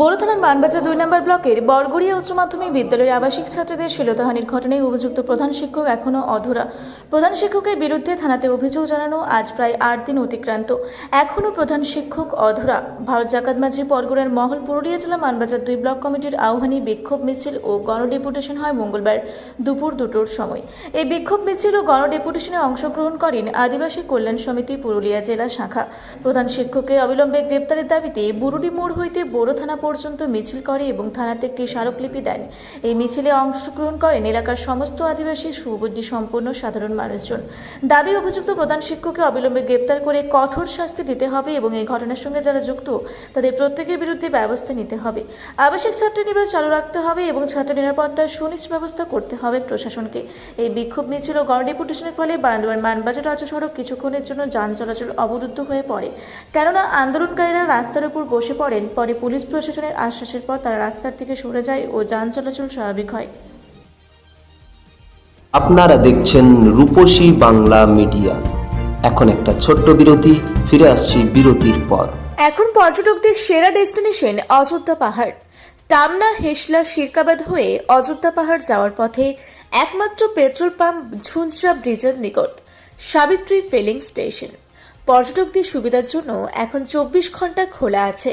বড় থানার মানবাজার দুই নম্বর ব্লকের বরগড়িয়া উচ্চ মাধ্যমিক বিদ্যালয়ের আবাসিক ছাত্রীদের শিলতাহানির ঘটনায় অভিযুক্ত প্রধান শিক্ষক এখনও অধরা। প্রধান শিক্ষকের বিরুদ্ধে থানাতে অভিযোগ জানানো আজ প্রায় আট দিন অতিক্রান্ত। এখনও প্রধান শিক্ষক অধরা। ভারত জাকাত মাঝি বরগুড়ার মহল পুরুলিয়া জেলা মানবাজার দুই ব্লক কমিটির আহ্বানে বিক্ষোভ মিছিল ও গণডেপুটেশন হয় মঙ্গলবার দুপুর দুটোর সময়। এই বিক্ষোভ মিছিল ও গণডেপুটেশনে অংশগ্রহণ করেন আদিবাসী কল্যাণ সমিতি পুরুলিয়া জেলা শাখা। প্রধান শিক্ষককে অবিলম্বে গ্রেপ্তারের দাবিতে বুরুডি মোড় হইতে বড় থানা পর্যন্ত মিছিল করে এবং থানাতে একটি স্মারকলিপি দেন। এই মিছিলে অংশগ্রহণ করেন এলাকার সমস্ত আদিবাসী, সুবুদ্ধি সম্পন্ন, সাধারণ মানুষজন। দাবি, অভিযুক্ত প্রধান শিক্ষককে অবিলম্বে গ্রেপ্তার করে কঠোর শাস্তি দিতে হবে এবং এই ঘটনার সঙ্গে যারা যুক্ত, তাদের প্রত্যেকের বিরুদ্ধে ব্যবস্থা নিতে হবে। আবাসিক ছাত্রীনিবাস চালু রাখতে হবে এবং ছাত্র নিরাপত্তার সুনিশ্চিত ব্যবস্থা করতে হবে প্রশাসনকে। এই বিক্ষোভ মিছিল ও গণডেপুটেশনের ফলে বান্দোয়ান মানবাজার রাজ্য সড়ক কিছুক্ষণের জন্য যান চলাচল অবরুদ্ধ হয়ে পড়ে। কেননা, আন্দোলনকারীরা রাস্তার উপর বসে পড়েন, পরে পুলিশ প্রশাসনের আশ্বাসের পর তারা রাস্তার থেকে সরে যায় ও যান চলাচল স্বাভাবিক হয়। আপনারা দেখছেন রূপসী বাংলা মিডিয়া। এখন একটা ছোট্ট বিরতি ফিরে আসছি বিরতির পর। এখন পর্যটকদের সেরা ডেস্টিনেশন অযোধ্যা পাহাড়। টামনা হেসলা শিরকাবাদ হয়ে অযোধ্যা পাহাড় যাওয়ার পথে একমাত্র পেট্রোল পাম্প ঝুনঝা ব্রিজের নিকট সাবিত্রী ফিলিং স্টেশন। পর্যটকদের সুবিধার জন্য এখন চব্বিশ ঘণ্টা খোলা আছে।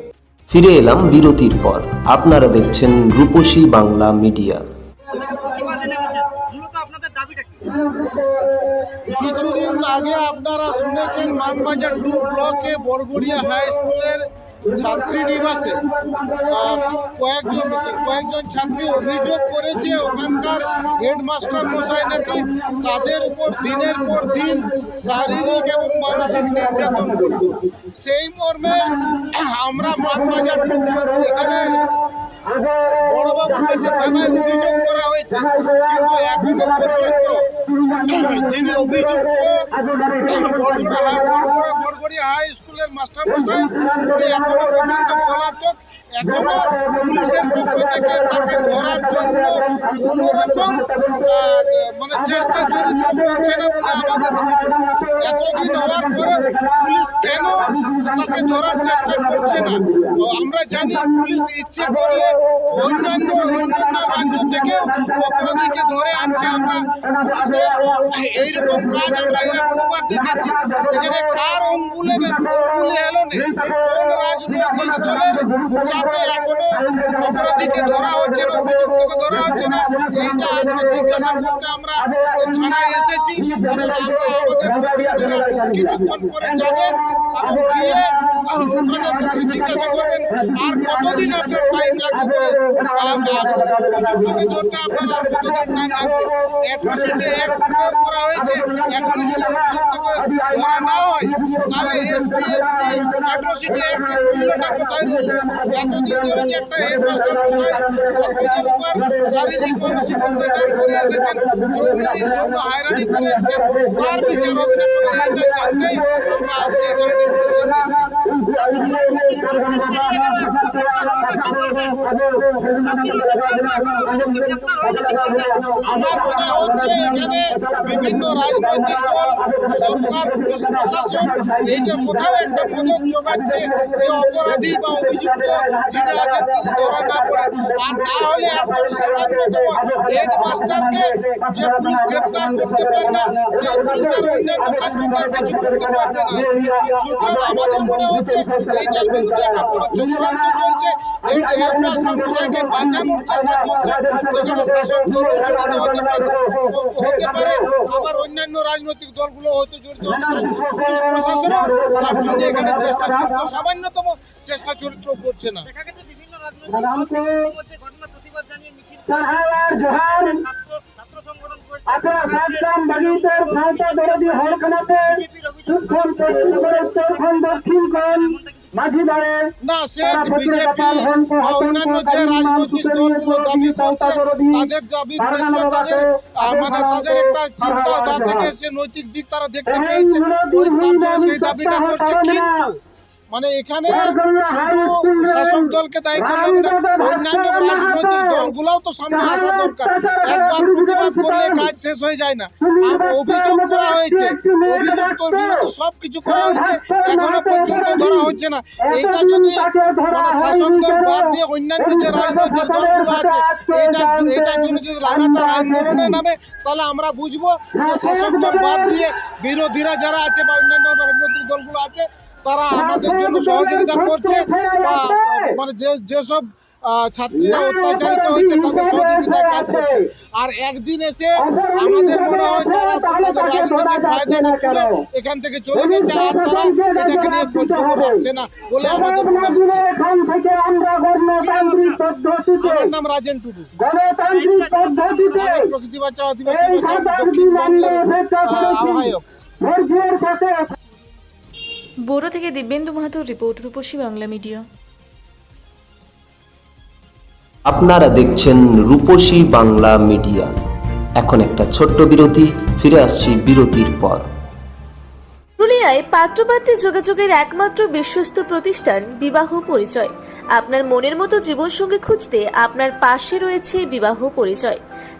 ফিরে এলাম বিরতির পর। আপনারা দেখছেন রূপসী বাংলা মিডিয়া। কিছুদিন আগে আপনারা শুনেছেন মানবাজার টু ব্লকে বরগুড়িয়া হাই স্কুলের ছাত্রী নিবাসে কয়েকজন কয়েকজন ছাত্রী অভিযোগ করেছে ওখানকার হেডমাস্টার মশাই নাকি তাদের উপর দিনের পর দিন শারীরিক এবং মানসিক নির্যাতন সেই মর্মে আমরা মানবাজার এখানে বড়বাবুর কাছে থানায় অভিযোগ করা হয়েছে কিন্তু এখনও পর্যন্ত যিনি বরগুড়া হাই- হাই স্কুলের মাস্টার মশাই এখনও পর্যন্ত পলাতক, এখনও পুলিশের পক্ষ থেকে তাকে ধরার জন্য কোনো রকম মানে চেষ্টা চরিত্র করছে না বলে আমাদের এতদিন হওয়ার পরে পুলিশ কেন তাকে ধরার চেষ্টা করছে না? আমরা জানি পুলিশ ইচ্ছে করলে অন্যান্য অন্যান্য রাজ্য থেকেও অপরাধীকে ধরে আনছে। আমরা এইরকম কাজ আমরা এরা বহুবার দেখেছি। এখানে কার অঙ্গুলে অঙ্গুলে এলো না কোন রাজনৈতিক দলের চাপে এখনও অপরাধীকে ধরা হচ্ছে না অভিযুক্তকে ধরা হচ্ছে না এইটা আজকে জিজ্ঞাসা করতে আমরা থানায় এসেছি আমরা আমাদের কিছুক্ষণ পরে যাবেন গিয়ে জিজ্ঞাসা করবেন আর কতদিন আপনার টাইম লাগবে অভিযুক্তকে ধরতে আপনার আর কতদিন টাইম লাগবে অ্যাট্রসিটি অ্যাক্ট প্রয়োগ করা হয়েছে এখনও যদি অভিযুক্তকে ধরা না হয় তাহলে এসটি এসসি অ্যাট্রসিটি অ্যাক্টের মূল্যটা কোথায় রইল এতদিন ধরে যে একটা হেডমাস্টার মশাই ছাত্রীদের উপর শারীরিক মানসিক অত্যাচার করে এসেছেন যৌন যৌন হায়রানি করে এসেছেন তার বিচার হবে না বলে এটা জানতেই আমরা আজকে এখানে নির্দেশন দিয়েছি। আমার মনে হচ্ছে এখানে বিভিন্ন রাজনৈতিক দল, সরকার পুলিশ প্রশাসন, এইটার কোথাও একটা যোগাচ্ছে যে অপরাধী বা অভিযুক্ত যিনি আছেন তিনি ধরা না পড়েন আর না হলে একজন হেড মাস্টারকে যে পুলিশ গ্রেপ্তার করতে পারে না সেই পুলিশের অন্যান্য কিছু করতে পারবে না। সুতরাং আমাদের মনে হচ্ছে এইটার বিরুদ্ধে একটা বড় চক্রান্ত চলছে, এই হেডমাস্টার মশাইকে বাঁচানোর চেষ্টা যেখানে শাসক দল হতে পারে, আবার অন্যান্য রাজনৈতিক দলগুলো জড়িত হতে প্রশাসনও জন্য এখানে চেষ্টা চরিত্র সামান্যতম চেষ্টা চরিত্র করছে না। দেখা গেছে বিভিন্ন রাজনৈতিক দল প্রতিবাদ জানিয়ে মিছিল ছাত্র ছাত্র সংগঠন করেছে। দক্ষিণ না সে বিজেপি প্রতিরক্ষার হন বা অন্যান্য যে রাজনৈতিক দলগুলো দাবি করছে তাদের দাবি তাদের মানে তাদের একটা চিন্তা যা থেকে সে নৈতিক দিক তারা দেখতে পেয়েছে। সেই দাবিটা করছে কিন্তু মানে এখানে শুধু দলকে দায়ী করলে হবে না অন্যান্য রাজনৈতিক দলগুলোও তো সামনে আসা দরকার। একবার প্রতিবাদ করলে কাজ শেষ হয়ে যায় না। অভিযোগ করা হয়েছে বিরুদ্ধে সব কিছু করা হয়েছে এখনও পর্যন্ত ধরা হচ্ছে না। এইটা যদি মানে শাসক দল বাদ দিয়ে অন্যান্য যে রাজনৈতিক দলগুলো আছে এটা এটার জন্য যদি লাগাতার আন্দোলনে নামে তাহলে আমরা বুঝব যে শাসক দল বাদ দিয়ে বিরোধীরা যারা আছে বা অন্যান্য রাজনৈতিক দলগুলো আছে তারা আমাদের জন্য সহযোগিতা করছে। বা মানে যে যেসব ছাত্রীরা অত্যাচারিত হচ্ছে তাদের সহযোগিতায় কাজ করছে। আর একদিন এসে আমাদের মনে হয় তারা তাদের রাজনৈতিক ফায়দাটা তুলে এখান থেকে চলে গেছে আর তারা এটাকে নিয়ে খোঁজ খবর রাখছে না বলে আমাদের মনে হয়। এখান থেকে আমরা নাম রাজেন টুডু। প্রকৃতি বাঁচাও আদিবাসী আহ, করেছি আহ্বায়ক বোরো থেকে দিব্যেন্দু মাহাতোর রিপোর্ট রূপসী বাংলা মিডিয়া। আপনারা দেখছেন রূপসী বাংলা মিডিয়া। এখন একটা ছোট্ট বিরতি ফিরে আসছি বিরতির পর। পুরুলিয়ায় পাত্রপাত্রী যোগাযোগের একমাত্র বিশ্বস্ত প্রতিষ্ঠান বিবাহ পরিচয়। আপনার মনের মতো জীবনসঙ্গী খুঁজতে আপনার পাশে রয়েছে বিবাহ পরিচয়।